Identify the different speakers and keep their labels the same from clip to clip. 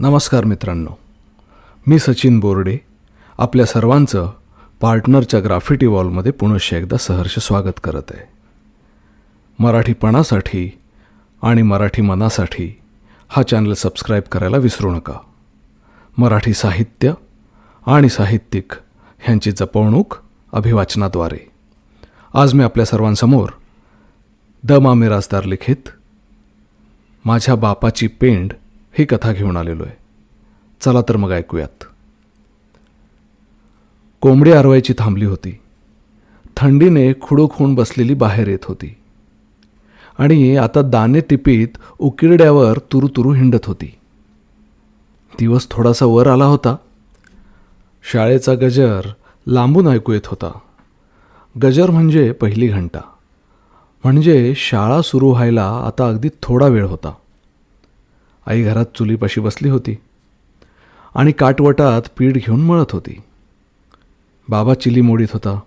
Speaker 1: नमस्कार मित्रांनो. मी सचिन बोर्डे. आपल्या सर्वांचं पार्टनरच्या ग्राफिटी वॉलमध्ये पुनश्च एकदा सहर्ष स्वागत करत आहे. मराठीपणासाठी आणि मराठी मनासाठी हा चॅनल सबस्क्राईब करायला विसरू नका. मराठी साहित्य आणि साहित्यिक ह्यांची जपवणूक अभिवाचनाद्वारे. आज मी आपल्या सर्वांसमोर द मा मिराजदार लिखित माझ्या बापाची पेंड ही कथा घेऊन आलेलो आहे. चला तर मग ऐकूयात. कोंबडी आरवायची थांबली होती. थंडीने खुडूक होऊन बसलेली बाहेर येत होती. आणि आता दाणे टिपीत उकिरड्यावर तुरुतुरू हिंडत होती. दिवस थोडासा वर आला होता. शाळेचा गजर लांबून ऐकू येत होता. गजर म्हणजे पहिली घंटा. म्हणजे शाळा सुरू व्हायला आता अगदी थोडा वेळ होता. आई घरात चुलीपाशी बसली होती आणि काटवटात पीठ घेऊन मळत होती. बाबा चिली मोडीत होता.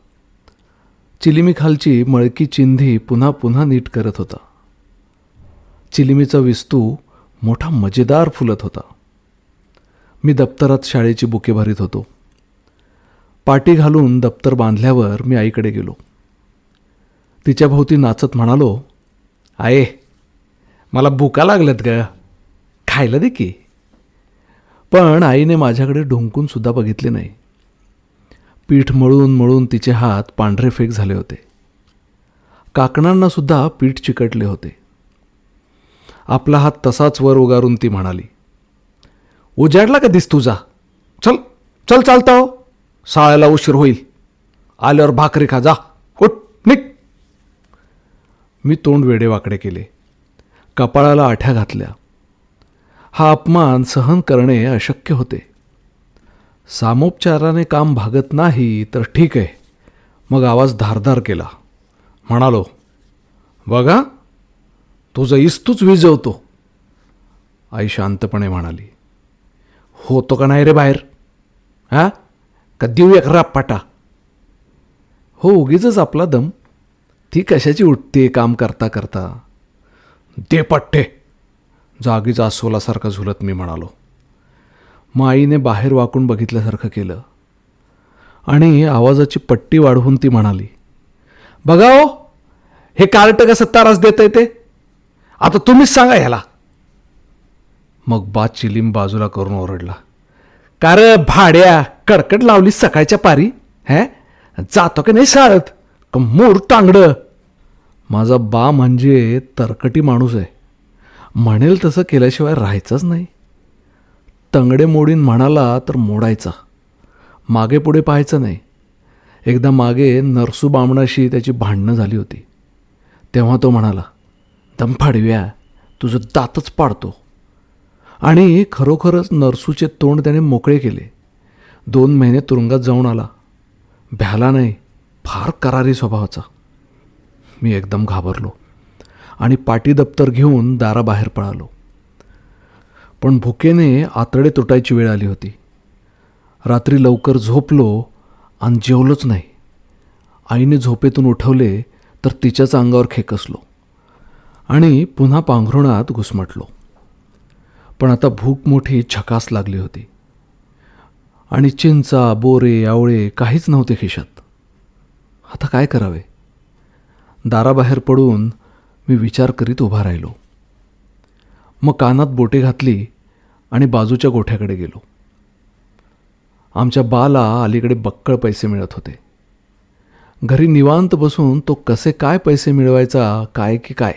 Speaker 1: चिलिमीखालची मळकी चिंधी पुन्हा पुन्हा नीट करत होता. चिलिमीचा विस्तू मोठा मजेदार फुलत होता. मी दप्तरात शाळेची बुके भरीत होतो. पाटी घालून दप्तर बांधल्यावर मी आईकडे गेलो. तिच्या भोवती नाचत म्हणालो आये मला भुका लागल्यात ग. खायला दे की. पण आईने माझ्याकडे ढुंकून सुद्धा बघितले नाही. पीठ मळून मळून तिचे हात पांढरे फेक झाले होते. काकणांना सुद्धा पीठ चिकटले होते. आपला हात तसाच वर उगारून ती म्हणाली उजाडला का दिस तुझा? चल चल चालता हो. साळ्याला उशीर होईल. आल्यावर भाकरी खा जा. उठ निघ. मी तोंड वेडेवाकडे केले. कपाळाला आठ्या घातल्या. हा अपमान सहन करणे अशक्य होते. सामोपचाराने काम भागत नाही तर ठीक आहे. मग आवाज धारधार केला. म्हणालो बघा तुझं इस्तूच विजवतो. आई शांतपणे म्हणाली होतो का नाही रे बाहेर? हा? का देऊ एक रापाटा हो उगीच आपला दम. ती कशाची उठते काम करता करता दे पट्टे. जागीच आसोलासारखा झुलत मी म्हणालो. मग आईने बाहेर वाकून बघितल्यासारखं केलं. आणि आवाजाची पट्टी वाढवून ती म्हणाली बघा हो हे कार्ट कसं तारास देत ते? आता तुम्हीच सांगा ह्याला. मग बा चिलीम बाजूला करून ओरडला कार भाड्या कडकड लावली सकाळच्या पारी? हे? जातो की नाही शाळेत? का मोर तांगडं. माझा बा म्हणजे तरकटी माणूस आहे. म्हणेल तसं केल्याशिवाय राहायचंच नाही. तंगडे मोडीन म्हणाला तर मोडायचा. मागे पुढे पाहायचं नाही. एकदा मागे नरसू बामणाशी त्याची भांडणं झाली होती. तेव्हा तो म्हणाला दमफाडव्या तुझं दातच पाडतो. आणि खरोखरच नरसूचे तोंड त्याने मोकळे केले. दोन महिने तुरुंगात जाऊन आला. भ्याला नाही फार करारी स्वभावाचा. मी एकदम घाबरलो. आणि पाटी दप्तर घेऊन दाराबाहेर पळालो. पण भुकेने आतडे तुटायची वेळ आली होती. रात्री लवकर झोपलो आणि जेवलोच नाही. आईने झोपेतून उठवले तर तिच्याच अंगावर खेकसलो आणि पुन्हा पांघरुणात घुसमटलो. पण आता भूक मोठी छकास लागली होती. आणि चिंचा बोरे आवळे काहीच नव्हते खिशात. आता काय करावे? दाराबाहेर पडून मी विचार करीत उभा राहिलो. मग कानात बोटे घातली आणि बाजूच्या गोठ्याकडे गेलो. आमच्या बाला अलीकडे बक्कळ पैसे मिळत होते. घरी निवांत बसून तो कसे काय पैसे मिळवायचा काय की काय.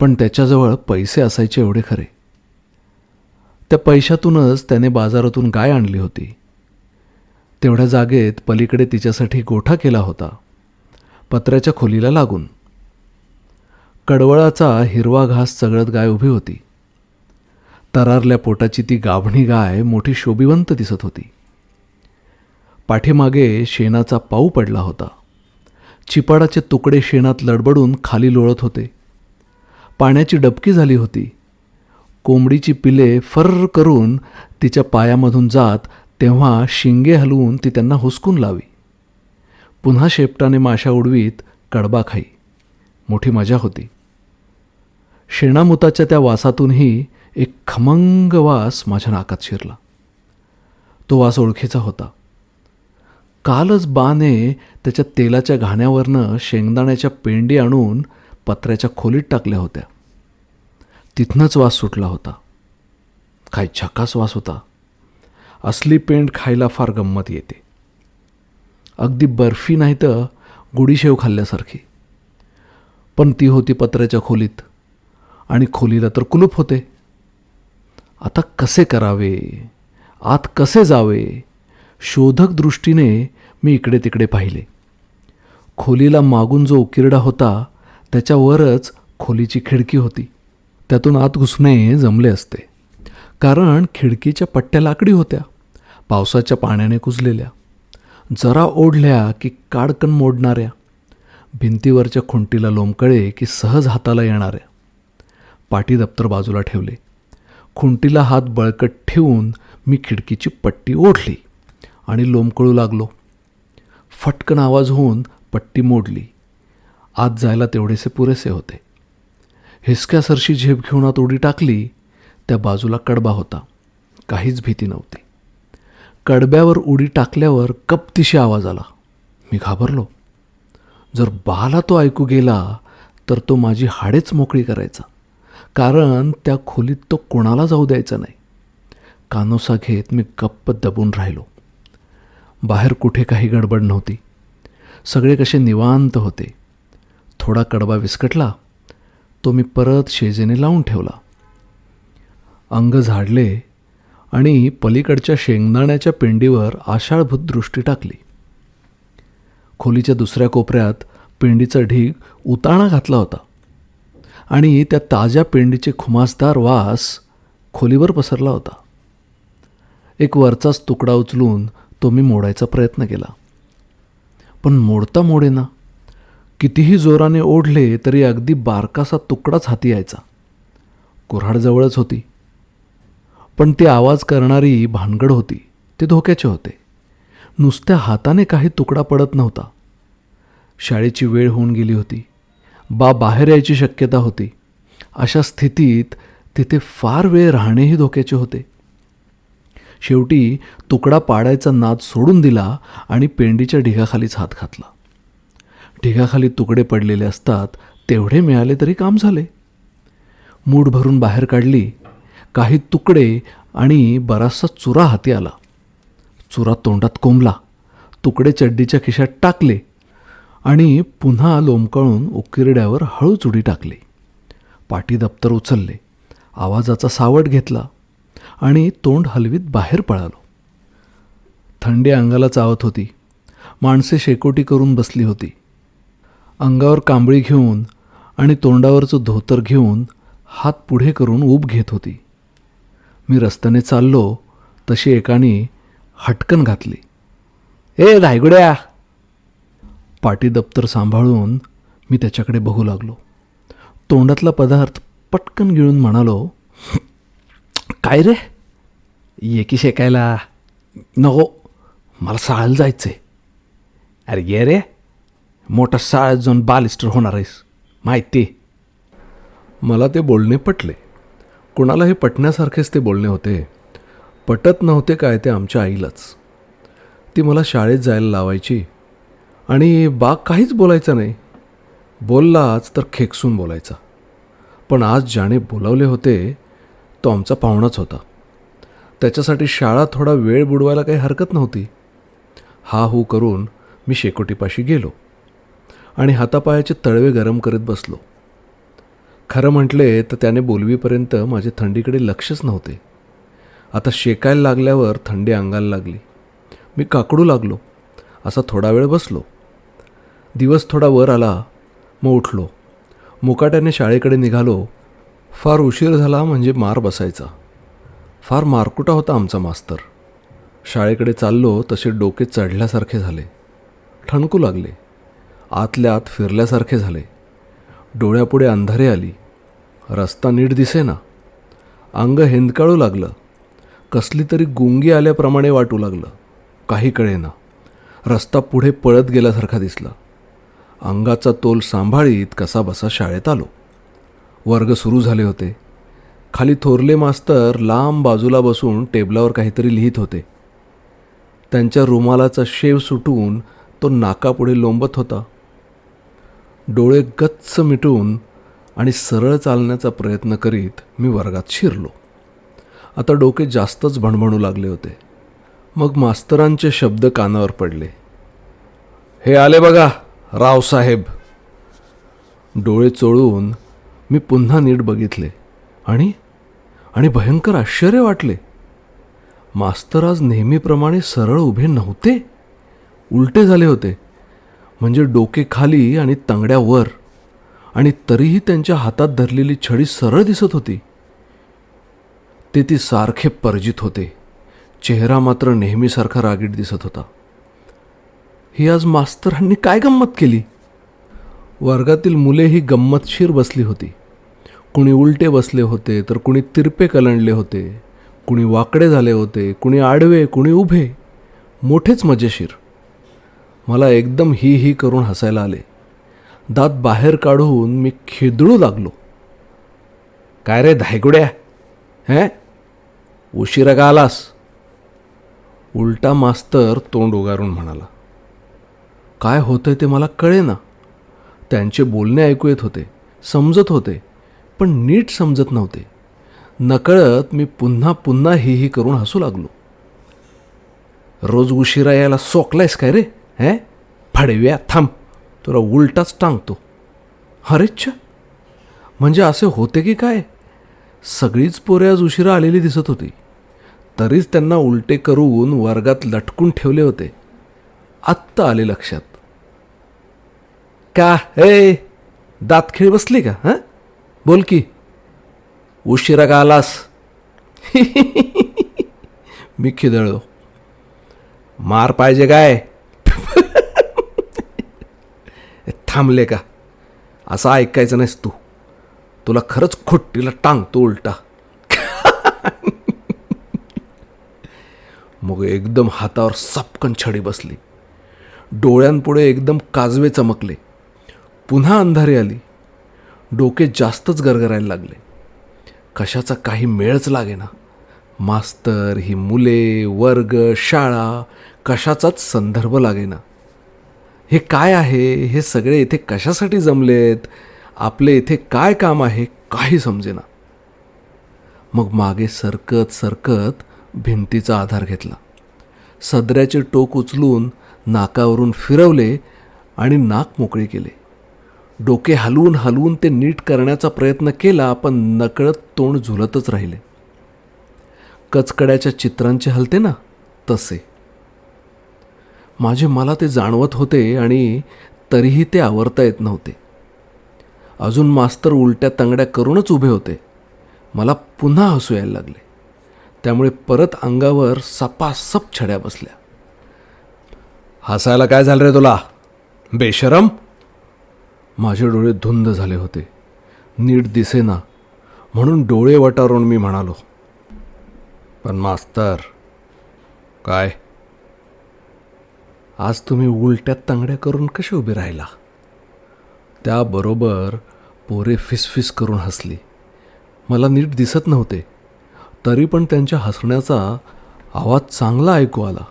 Speaker 1: पण त्याच्याजवळ पैसे असायचे एवढे खरे. त्या पैशातूनच त्याने बाजारातून गाय आणली होती. तेवढ्या जागेत पलीकडे तिच्यासाठी गोठा केला होता. पत्र्याच्या खोलीला लागून. कडवळाचा हिरवा घास चगळत गाय उभी होती. तरारल्या पोटाची ती गाभणी गाय मोठी शोभिवंत दिसत होती. पाठीमागे शेणाचा पाऊ पडला होता. चिपाडाचे तुकडे शेणात लडबडून खाली लोळत होते. पाण्याची डबकी झाली होती. कोंबडीची पिले फर्र करून तिच्या पायामधून जात तेव्हा शिंगे हलवून ती त्यांना हुसकून लावी. पुन्हा शेपटाने माशा उडवीत कडबा खाई. मोठी मजा होती. शेणामुताच्या त्या वासातूनही एक खमंग वास माझ्या नाकात शिरला. तो वास ओळखीचा होता. कालच बाने त्याच्या तेलाच्या घाण्यावरनं शेंगदाण्याच्या पेंडी आणून पत्र्याच्या खोलीत टाकल्या होत्या. तिथनंच वास सुटला होता. काय झकास वास होता. असली पेंड खायला फार गंमत येते. अगदी बर्फी नाही तर गुडीशेव खाल्ल्यासारखी. पण ती होती पत्र्याच्या खोलीत. आणि खोलीला तर कुलूप होते. आता कसे करावे? आत कसे जावे? शोधक दृष्टीने मी इकडे तिकडे पाहिले. खोलीला मागून जो उकिरडा होता त्याच्यावरच खोलीची खिडकी होती. त्यातून आत घुसणे जमले असते. कारण खिडकीच्या पट्ट्या लाकडी होत्या. पावसाच्या पाण्याने कुजलेल्या. जरा ओढल्या की काडकन मोडणाऱ्या. भिंतीवरच्या खुंटीला लोंबकळे की सहज हाताला येणाऱ्या. पाटी दप्तर बाजूला ठेवले. खुंटीला हात बळकट ठेवून मी खिडकीची पट्टी ओढली आणि लोंबकळू लागलो. फटकन आवाज होऊन पट्टी मोडली. आत जायला तेवढेसे पुरेसे होते. हिसक्यासरशी झेप घेऊन आत उडी टाकली त्या बाजूला कडबा होता. काहीच भीती नव्हती. कडब्यावर उडी टाकल्यावर कपतिशी आवाज आला. मी घाबरलो. जर बाला तो ऐकू गेला तर तो माझी हाडेच मोकळी करायचा. कारण त्या खोलीत तो कोणाला जाऊ द्यायचा नाही. कानोसा घेत मी गप्प दबून राहिलो. बाहेर कुठे काही गडबड नव्हती. सगळे कसे निवांत होते. थोडा कडबा विस्कटला. तो मी परत शेजेने लावून ठेवला. अंग झाडले आणि पलीकडच्या शेंगदाण्याच्या पेंडीवर आषाढभूत दृष्टी टाकली. खोलीच्या दुसऱ्या कोपऱ्यात पेंडीचा ढीग उताणा घातला होता. आणि त्या ताज्या पेंडीचे खुमासदार वास खोलीवर पसरला होता. एक वरचाच तुकडा उचलून तो मी मोडायचा प्रयत्न केला. पण मोडता मोडेना. कितीही जोराने ओढले तरी अगदी बारकासा तुकडाच हाती यायचा. कुऱ्हाडजवळच होती. पण ती आवाज करणारी भानगड होती. ते धोक्याचे होते. नुसत्या हाताने काही तुकडा पडत नव्हता. शाळेची वेळ होऊन गेली होती. बा बाहेर यायची शक्यता होती. अशा स्थितीत तिथे फार वेळ राहणेही धोक्याचे होते. शेवटी तुकडा पाडायचा नाद सोडून दिला आणि पेंडीच्या ढिगाखालीच हात घातला. ढिगाखाली तुकडे पडलेले असतात तेवढे मिळाले तरी काम झाले. मूठ भरून बाहेर काढली काही तुकडे आणि बराचसा चुरा हाती आला. चुरा तोंडात कोंबला तुकडे चड्डीच्या खिशात टाकले आणि पुन्हा लोंबकळून उकिरड्यावर हळूच उडी टाकली. पाटी दप्तर उचलले. आवाजाचा सावट घेतला आणि तोंड हलवीत बाहेर पळालो. थंडी अंगाला चावत होती. माणसे शेकोटी करून बसली होती. अंगावर कांबळी घेऊन आणि तोंडावरचं धोतर घेऊन हात पुढे करून ऊब घेत होती. मी रस्त्याने चाललो तशी एकाने हटकन घातली. ए रायगुड्या! पाटी दप्तर सांभाळून मी त्याच्याकडे बघू लागलो. तोंडातला पदार्थ पटकन गिळून म्हणालो काय रे? ये की शेकायला? नको मला साळायला जायचं आहे अरे ये रे मोठा साळ्यात जाऊन बालिस्टर होणार आहेस माहिती. मला ते बोलणे पटले. कुणालाही पटण्यासारखेच ते बोलणे होते. पटत नव्हते काय ते आमच्या आईलाच. ती मला शाळेत जायला लावायची. आणि बाग काहीच बोलायचा नाही. बोललाच तर खेकसून बोलायचा. पण आज ज्याने बोलावले होते तो आमचा पाहुणाच होता. त्याच्यासाठी शाळा थोडा वेळ बुडवायला काही हरकत नव्हती. हा हू करून मी शेकोटीपाशी गेलो आणि हातापायाचे तळवे गरम करीत बसलो. खरं म्हटले तर त्याने बोलवीपर्यंत माझे थंडीकडे लक्षच नव्हते. आता शेकायला लागल्यावर थंडी अंगाला लागली. मी काकडू लागलो. असा थोडा वेळ बसलो. दिवस थोडा वर आला मग उठलो. मुकाट्याने शाळेकडे निघालो. फार उशीर झाला म्हणजे मार बसायचा. फार मारकुटा होता आमचा मास्तर. शाळेकडे चाललो तसे डोके चढल्यासारखे झाले. ठणकू लागले. आतल्या आत फिरल्यासारखे झाले. डोळ्यापुढे अंधारे आली. रस्ता नीट दिसेना. अंग हेंदकाळू लागलं. कसली तरी गुंगी आल्याप्रमाणे वाटू लागलं. काही कळेना. रस्ता पुढे पळत गेल्यासारखा दिसला. अंगाचा तोल सांभाळीत कसाबसा शाळेत आलो. वर्ग सुरू झाले होते. खाली थोरले मास्तर लांब बाजूला बसून टेबलावर काहीतरी लिहित होते. त्यांच्या रुमालाचा शेव सुटून तो नाकापुढे लोंबत होता. डोळे गच्च मिटून आणि सरळ चालण्याचा प्रयत्न करीत मी वर्गात शिरलो. आता डोके जास्तच भणभणू लागले होते. मग मास्तरांचे शब्द कानावर पडले. हे आले बघा. रावसाहेब डोळे चोळून मी पुन्हा नीट बघितले आणि आणि भयंकर आश्चर्य वाटले. मास्तर आज नेहमीप्रमाणे सरळ उभे नव्हते. उलटे झाले होते. म्हणजे डोके खाली आणि तंगड्या वर. आणि तरीही त्यांच्या हातात धरलेली छडी सरळ दिसत होती. ते ती सारखे परजित होते. चेहरा मात्र नेहमीसारखा रागीट दिसत होता. ही आज मास्तरांनी काय गंमत केली? वर्गातील मुले ही गंमतशीर बसली होती. कुणी उलटे बसले होते तर कुणी तिरपे कलंडले होते. कुणी वाकडे झाले होते कुणी आडवे कुणी उभे. मोठेच मजेशीर. मला एकदम ही ही करून हसायला आले. दात बाहेर काढून मी खिदळू लागलो. काय रे धायगुड्या? हे? उशिरा का आलास? उलटा मास्तर तोंड उगारून म्हणाला. काय होतंय ते मला कळेना. त्यांचे बोलणे ऐकू येत होते समजत होते पण नीट समजत नव्हते. नकळत मी पुन्हा पुन्हा ही ही करून हसू लागलो. रोज उशिरा यायला सोकलायस काय रे हे? फाडव्या थांब तुला उलटाच टांगतो. अरेच्छा म्हणजे असे होते की काय? सगळीच पोरे आज उशिरा आलेली दिसत होती. तरीच त्यांना उलटे करून वर्गात लटकून ठेवले होते. आत्ता आले लक्षात. का? हे दातखिळ बसली का हां? बोल की. उशिरा का आलास? मी खिदळलो. मार पाहिजे काय? थांबले का? असं ऐकायचं नाहीस तू. तुला खरंच खुट्टीला टांगतो उलटा. मग एकदम हातावर सपकन छडी बसली. डोळ्यांपुढे एकदम काजवे चमकले. पुन्हा अंधारी आली. डोके जास्तच गरगरायला लागले. कशाचा काही मेळच लागेना. मास्तर ही मुले वर्ग शाळा कशाचाच संदर्भ लागेना. हे काय आहे? हे सगळे इथे कशासाठी जमलेत? आपले इथे काय काम आहे? काही समजेना. मग मागे सरकत सरकत भिंतीचा आधार घेतला. सदऱ्याचे टोक उचलून नाकावरून फिरवले आणि नाक मोकळे केले. डोके हलवून हलवून ते नीट करण्याचा प्रयत्न केला पण नकळत तोंड झुलतच राहिले. कचकड्याच्या चित्रांचे हलते ना तसे. माझे मला ते जाणवत होते आणि तरीही ते आवरता येत नव्हते. अजून मास्तर उलट्या तंगड्या करूनच उभे होते. मला पुन्हा हसू यायला लागले. त्यामुळे परत अंगावर सपासप छड्या बसल्या. हसायला काय झालं रे तुला? बेशरम? माझे डोळे धुंद झाले होते. नीट दिसेना म्हणून डोळे वटारून मी म्हणालो. पण मास्तर काय? आज तुम्ही उलट्यात तांगड्या करून कसे उभे राहिला? त्याबरोबर पोरे फिसफिस करून हसली. मला नीट दिसत नव्हते तरी पण त्यांच्या हसण्याचा आवाज चांगला ऐकू आला.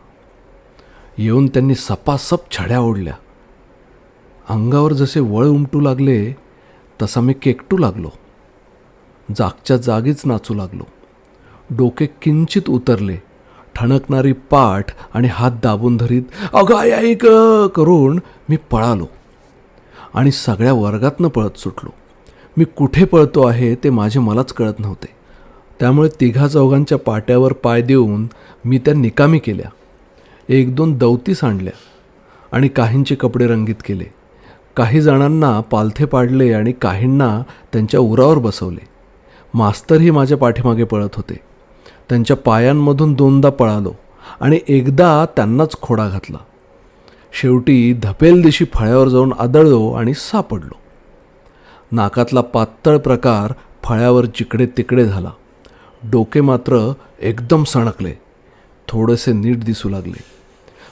Speaker 1: येऊन त्यांनी सपासप छड्या ओढल्या. अंगावर जसे वळ उमटू लागले तसा मी केकटू लागलो. जागच्या जागीच नाचू लागलो. डोके किंचित उतरले. ठणकणारी पाठ आणि हात दाबून धरीत अगाय ऐक करून मी पळालो. आणि सगळ्या वर्गातनं पळत सुटलो. मी कुठे पळतो आहे ते माझे मलाच कळत नव्हते. त्यामुळे तिघा चौघांच्या पाट्यावर पाय देऊन मी त्या निकामी केल्या. एक दोन दौती सांडल्या आणि काहींचे कपडे रंगीत केले. काही जणांना पालथे पाडले आणि काहींना त्यांच्या उरावर बसवले. मास्तरही माझ्या पाठीमागे पळत होते. त्यांच्या पायांमधून दोनदा पळालो आणि एकदा त्यांनाच खोडा घातला. शेवटी धपेल दिशी फळ्यावर जाऊन आदळलो आणि सापडलो. नाकातला पातळ प्रकार फळ्यावर जिकडे तिकडे झाला. डोके मात्र एकदम सणकले. थोडेसे नीट दिसू लागले.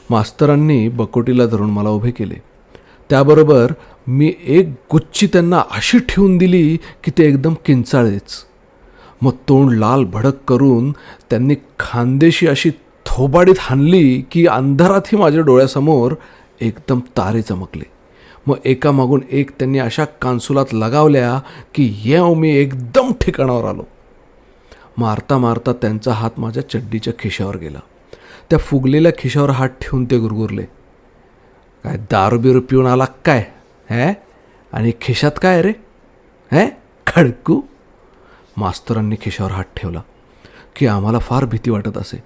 Speaker 1: मास्तरांनी बकोटीला धरून मला उभे केले. त्याबरोबर मी एक गुच्ची त्यांना अशी ठेवून दिली की ते एकदम किंचाळेच मग तोंड लाल भडक करून त्यांनी खानदेशी अशी थोबाडीत हाणली की अंधारातही माझ्या डोळ्यासमोर एकदम तारे चमकले. मग एकामागून एक त्यांनी अशा कानसुलात लगावल्या की येव मी एकदम ठिकाणावर आलो. मारता मारता त्यांचा हात माझ्या चड्डीच्या खिशावर गेला. त्या फुगलेल्या खिशावर हात ठेवून ते गुरगुरले. काय दारू बिरू पिऊन आला काय? हे? आणि खिशात काय रे? हे? खडकू? मास्तरांनी खिशावर हात ठेवला की आम्हाला फार भीती वाटत असे.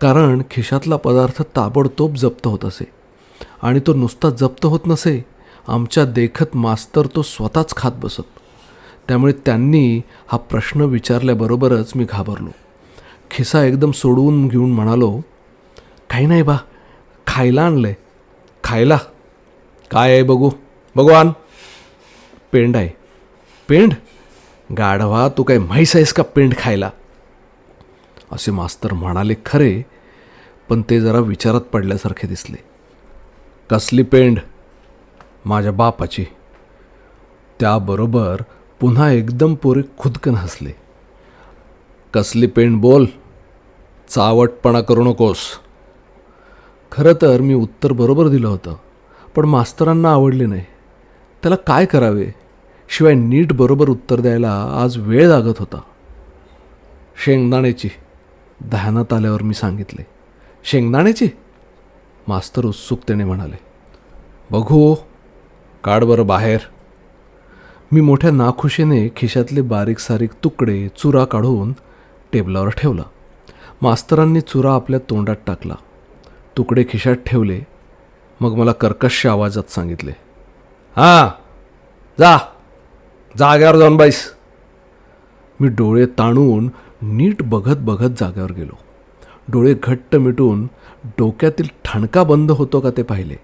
Speaker 1: कारण खिशातला पदार्थ ताबडतोब जप्त होत असे. आणि तो नुसता जप्त होत नसे आमच्या देखत मास्तर तो स्वतःच खात बसत. त्यामुळे त्यांनी हा प्रश्न विचारल्याबरोबरच मी घाबरलो. खिसा एकदम सोडवून घेऊन म्हणालो काही नाही बा खायला आणलं आहे खायला. काय आहे बघू. बघू आण पेंड आहे. पेंड? गाढवा तू काय म्हैस आहेस का पेंड खायला? असे मास्तर म्हणाले खरे पण ते जरा विचारात पडल्यासारखे दिसले. कसली पेंड? माझ्या बापाची. त्याबरोबर पुन्हा एकदम पोरे खुदकन हसले. कसली पेंड बोल? चावटपणा करू नकोस. खरं तर मी उत्तर बरोबर दिलं होतं पण मास्तरांना आवडले नाही. त्याला काय करावे? शिवाय नीट बरोबर उत्तर द्यायला आज वेळ लागत होता. शेंगदाण्याची ध्यानात आल्यावर मी सांगितले. शेंगदाण्याची? मास्तर उत्सुकतेने म्हणाले. बघू काढ बरं बाहेर. मी मोठ्या नाखुशीने खिशातले बारीक सारीक तुकडे चुरा काढून टेबलावर ठेवला. मास्तरांनी चुरा आपल्या तोंडात टाकला. तुकडे खिशात ठेवले मग मला कर्कश आवाजात सांगितले हां जा जाग्यावर जाऊन बाईस मी डोळे ताणून नीट बघत बघत जाग्यावर गेलो. डोळे घट्ट मिटून डोक्यातील ठणका बंद होतो का ते पाहिले.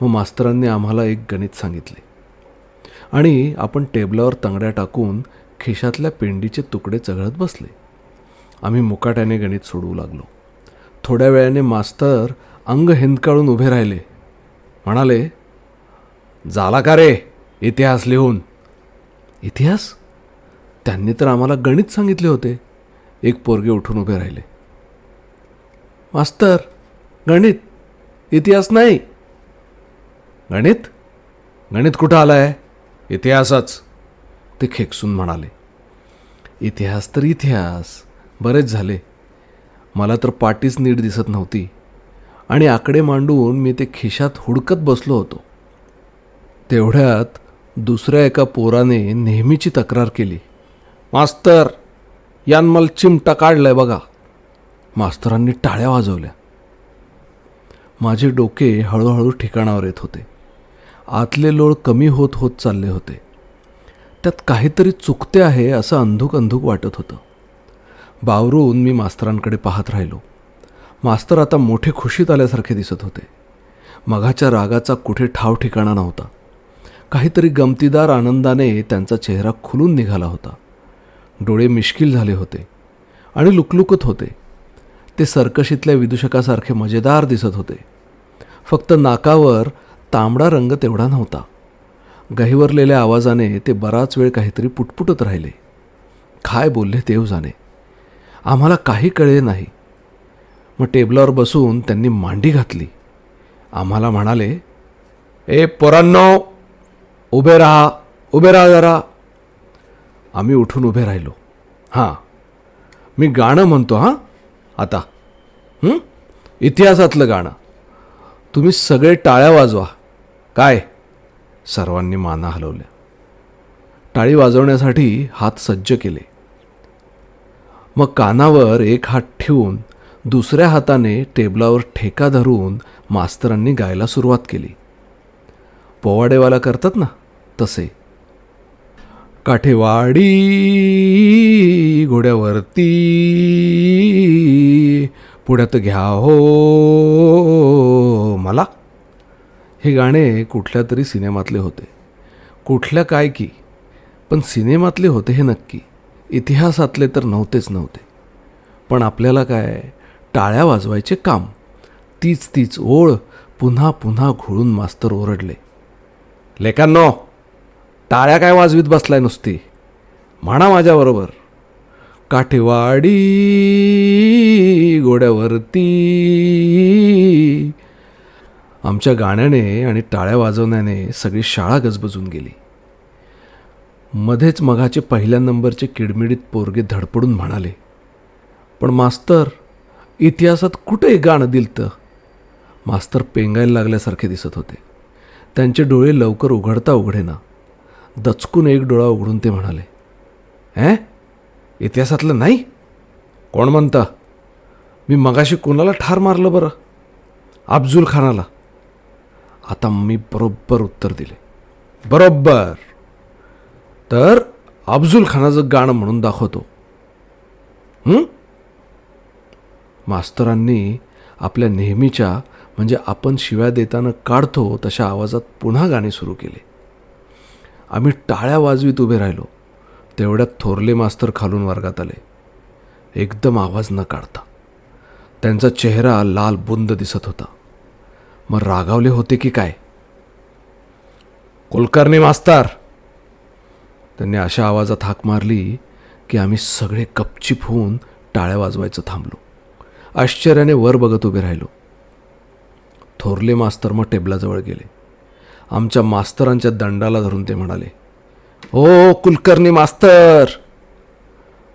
Speaker 1: मग मास्तरांनी आम्हाला एक गणित सांगितले. आणि आपण टेबलावर तंगड्या टाकून खिशातल्या पेंडीचे तुकडे चघळत बसले. आम्ही मुकाट्याने गणित सोडवू लागलो. थोड्या वेळाने मास्तर अंग हिंदकाळून उभे राहिले. म्हणाले झाला का रे इतिहास लिहून? इतिहास? त्यांनी तर आम्हाला गणित सांगितले होते. एक पोरगे उठून उभे राहिले. मास्तर गणित? इतिहास नाही. गणित? गणित कुठं आलं आहे इतिहासच. ते खेकसून म्हणाले. इतिहास तर इतिहास. बरेच झाले. मला तर पाटीच नीट दिसत नव्हती. आणि आकडे मांडून मी ते खिशात हुडकत बसलो होतो. तेवढ्यात दुसऱ्या एका पोराने नेहमीची तक्रार केली. मास्तर यान मला चिमटा काढलाय बघा. मास्तरांनी टाळ्या वाजवल्या. माझे डोके हळूहळू ठिकाणावर येत होते. आतले लोळ कमी होत होत चालले होते. त्यात काहीतरी चुकते आहे असं अंधुक अंधुक वाटत होतं. बावरून मी मास्तरांकडे पाहत राहिलो. मास्तर आता मोठे खुशीत आल्यासारखे दिसत होते. मघाच्या रागाचा कुठे ठाव ठिकाणा नव्हता. काहीतरी गमतीदार आनंदाने त्यांचा चेहरा खुलून निघाला होता. डोळे मिश्किल झाले होते आणि लुकलुकत होते. ते सर्कशीतल्या विदूषकासारखे मजेदार दिसत होते. फक्त नाकावर तांबडा रंग तेवढा नव्हता. गहिवरलेल्या आवाजाने ते बराच वेळ काहीतरी पुटपुटत राहिले. काय बोलले देव जाणे आम्हाला काही कळले नाही. मग टेबलावर बसून त्यांनी मांडी घातली. आम्हाला म्हणाले ए पोरांनो उभे राहा उभे राहा जरा. आम्ही उठून उभे राहिलो. हां मी गाणं म्हणतो हां? आता. इतिहासातलं गाणं. तुम्ही सगळे टाळ्या वाजवा. काय? सर्वांनी माना हलवल्या. टाळी वाजवण्यासाठी हात सज्ज केले. मग कानावर एक हात ठेवून दुसऱ्या हाताने टेबलावर ठेका धरून मास्तरांनी गायला सुरुवात केली. पोवाडेवाला करतात ना तसे. काठेवाडी घोड्यावरती पुढ्यात घ्या हो मला. हे गाणे कुठल्या तरी सिनेमातले होते. कुठल्या काय की पण सिनेमातले होते हे नक्की. इतिहासातले तर नव्हतेच नव्हते. पण आपल्याला काय टाळ्या वाजवायचे काम. तीच तीच ओळ पुन्हा पुन्हा घोळून मास्तर ओरडले. लेकांनो टाळ्या काय वाजवीत बसलाय नुसती? म्हणा माझ्याबरोबर. काठेवाडी घोड्यावरती. आमच्या गाण्याने आणि टाळ्या वाजवण्याने सगळी शाळा गजबजून गेली. मध्येच मघाचे पहिल्या नंबरचे किडमिडीत पोरगे धडपडून म्हणाले पण मास्तर इतिहासात कुठे गाणं दिलतं. मास्तर पेंगायला लागल्यासारखे दिसत होते. त्यांचे डोळे लवकर उघडता उघडेना. दचकून एक डोळा उघडून ते म्हणाले हे इतिहासातलं नाही? कोण म्हणतं? मी मगाशी कोणाला ठार मारलं बरं? अफजुल खानाला. आता मी बरोबर उत्तर दिले. बरोबर. तर अफजुल खानाचं गाणं म्हणून दाखवतो. मास्तरांनी आपल्या नेहमीच्या म्हणजे आपण शिव्या देताना काढतो तशा आवाजात पुन्हा गाणे सुरू केले. आम्ही टाळ्या वाजवीत उभे राहिलो. तेवढ्यात थोरले मास्तर खालून वर्गात आले. एकदम आवाज न काढता. त्यांचा चेहरा लाल बुंद दिसत होता. मग रागावले होते की काय? कुलकर्णी मास्तर! त्यांनी अशा आवाजात हाक मारली की आम्ही सगळे गपचिप होऊन टाळ्या वाजवायचं थांबलो. आश्चर्याने वर बघत उभे राहिलो. थोरले मास्तर मग टेबलाजवळ गेले. आमच्या मास्तरांच्या दंडाला धरून ते म्हणाले ओ कुलकर्णी मास्तर!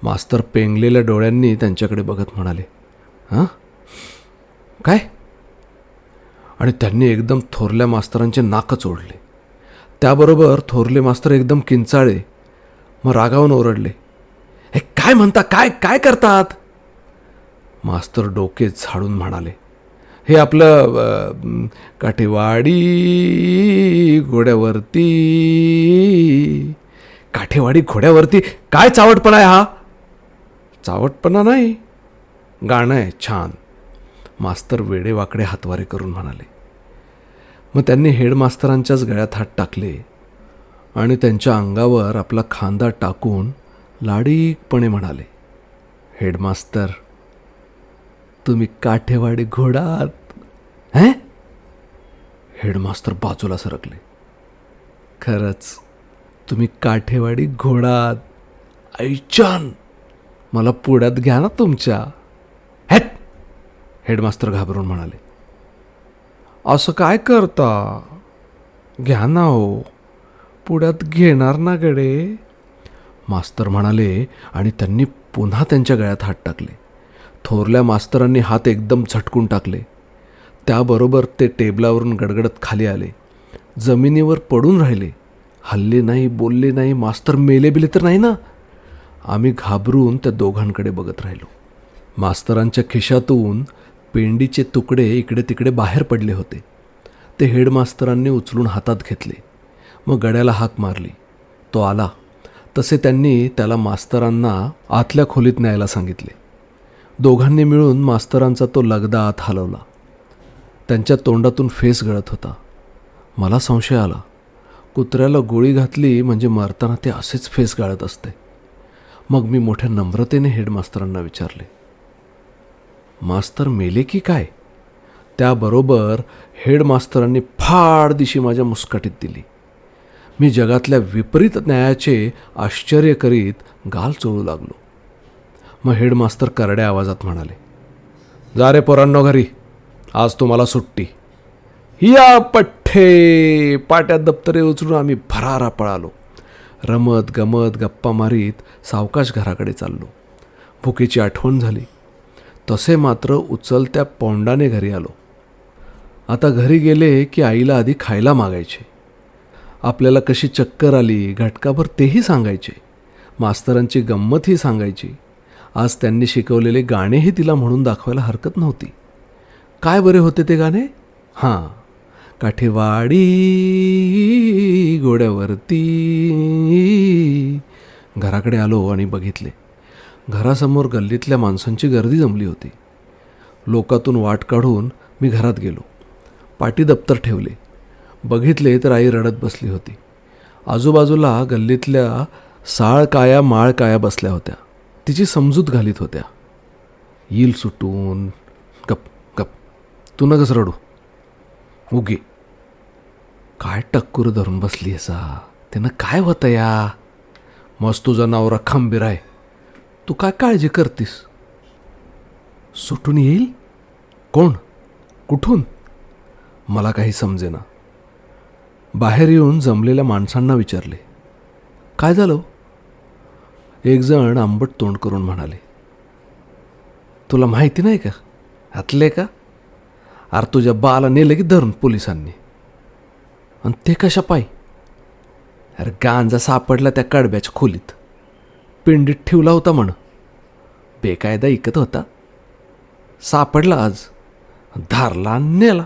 Speaker 1: मास्तर पेंगलेल्या डोळ्यांनी त्यांच्याकडे बघत म्हणाले हां? काय? आणि त्यांनी एकदम थोरल्या मास्तरांचे नाकच ओढले त्याबरोबर थोरले मास्तर एकदम किंचाळे मग रागावून ओरडले. हे काय म्हणता? काय काय करतात? मास्तर डोके झाडून म्हणाले. हे आपलं काठेवाडी घोड्यावरती काठेवाडी घोड्यावरती काय चावटपणा आहे हा? चावटपणा नाही. गाणं आहे छान. मास्तर वेडेवाकडे हातवारे करून म्हणाले. मग त्यांनी हेडमास्तरांच्याच गळ्यात हात टाकले. आणि त्यांच्या अंगावर आपला खांदा टाकून लाडीकपणे म्हणाले हेडमास्तर तुम्ही काठेवाडी घोडात हे? हेडमास्तर बाजूला सरकले खरंच तुम्ही काठेवाडी घोडात ऐचान मला पुढ्यात घ्या ना तुमच्या. हॅट हेडमास्तर घाबरून म्हणाले असं काय करता? घ्या ना हो. पुढ्यात घेणार ना गडे मास्तर म्हणाले आणि त्यांनी पुन्हा त्यांच्या गळ्यात हात टाकले. थोरल्या मास्तरांनी हात एकदम झटकून टाकले. त्याबरोबर ते टेबलावरून गडगडत खाली आले. जमिनीवर पडून राहिले. हल्ले नाही बोलले नाही मास्तर मेले बिले तर नाही ना? आम्ही घाबरून त्या दोघांकडे बघत राहिलो. मास्तरांच्या खिशातून पेंडीचे तुकडे इकडे तिकडे बाहेर पडले होते. ते हेडमास्तरांनी उचलून हातात घेतले. मग गड्याला हाक मारली. तो आला. तसे त्यांनी त्याला मास्तरांना आतल्या खोलीत न्यायला सांगितले. दोघांनी मिळून मास्तरांचा तो लगदा आत हलवला. त्यांच्या तोंडातून फेस गळत होता. मला संशय आला. कुत्र्याला गोळी घातली म्हणजे मरताना ते असेच फेस गाळत असते. मग मी मोठ्या नम्रतेने हेडमास्तरांना विचारले. मास्तर मेले की काय? त्याबरोबर हेडमास्तरांनी फाड दिशी माझ्या मुस्कटीत दिली. मी जगातल्या विपरीत न्यायाचे आश्चर्य करीत गाल चोळू लागलो. मग हेडमास्तर करड्या आवाजात म्हणाले जा रे पोरांनो घरी आज तुम्हाला सुट्टी. या पठ्ठे पाट्यात दप्तरे उचलून आम्ही भरारा पळालो. रमत गमत गप्पा मारीत सावकाश घराकडे चाललो. भुकेची आठवण झाली. तसे मात्र उचलत्या पोंडाने घरी आलो. आता घरी गेले की आईला आधी खायला मागायचे. आपल्याला कशी चक्कर आली घटकाभर तेही सांगायचे. मास्तरांची गंमतही सांगायची. आज त्यांनी शिकवलेले गाणेही तिला म्हणून दाखवायला हरकत नव्हती. काय बरे होते ते गाणे? हां. काठेवाडी घोड्यावरती घराकडे आलो आणि बघितले. घरासमोर गल्लीतल्या माणसांची गर्दी जमली होती. लोकातून वाट काढून मी घरात गेलो. पाटी दप्तर ठेवले. बघितले तर आई रडत बसली होती. आजूबाजूला गल्लीतल्या साळ काया माळ काया बसल्या होत्या. तिची समजूत घालीत होत्या. येईल सुटून. गप गप. तू नगस रडू. उगे. काय टक्कूर धरून बसली असा त्यानं काय होतं या? मस्त तुझा नवरा खंबीर आहे. तू काय काळजी करतीस? सुटून येईल? कोण? कुठून? मला काही समजेना. बाहेर येऊन जमलेल्या माणसांना विचारले काय झालं हो? एकजण आंबट तोंड करून म्हणाले तुला माहिती नाही का? हातले का? अरे तुझ्या बाला नेलं की धरून पोलिसांनी. आणि ते कशा पायी? अरे गांजा सापडला त्या कडब्याच्या खोलीत. पिंडीत ठेवला होता म्हण बेकायदा ऐकत होता. सापडला आज. धारला आणि नेला.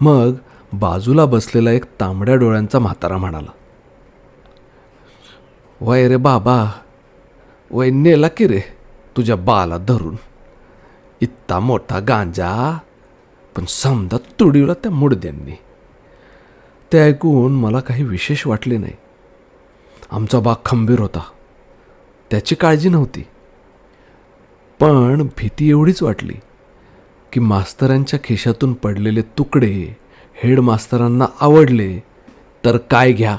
Speaker 1: मग बाजूला बसलेला एक तांबड्या डोळ्यांचा म्हातारा म्हणाला वय रे बाबा वय नेला की रे तुझ्या बाला धरून. इतका मोठा गांजा पण समजा तुडीवला त्या मुडद्यांनी. ते ऐकून मला काही विशेष वाटले नाही. आमचा बाग खंबीर होता त्याची काळजी नव्हती. पण भीती एवढीच वाटली की मास्तरांच्या खिशातून पडलेले तुकडे हेडमास्तरांना आवडले तर काय घ्या?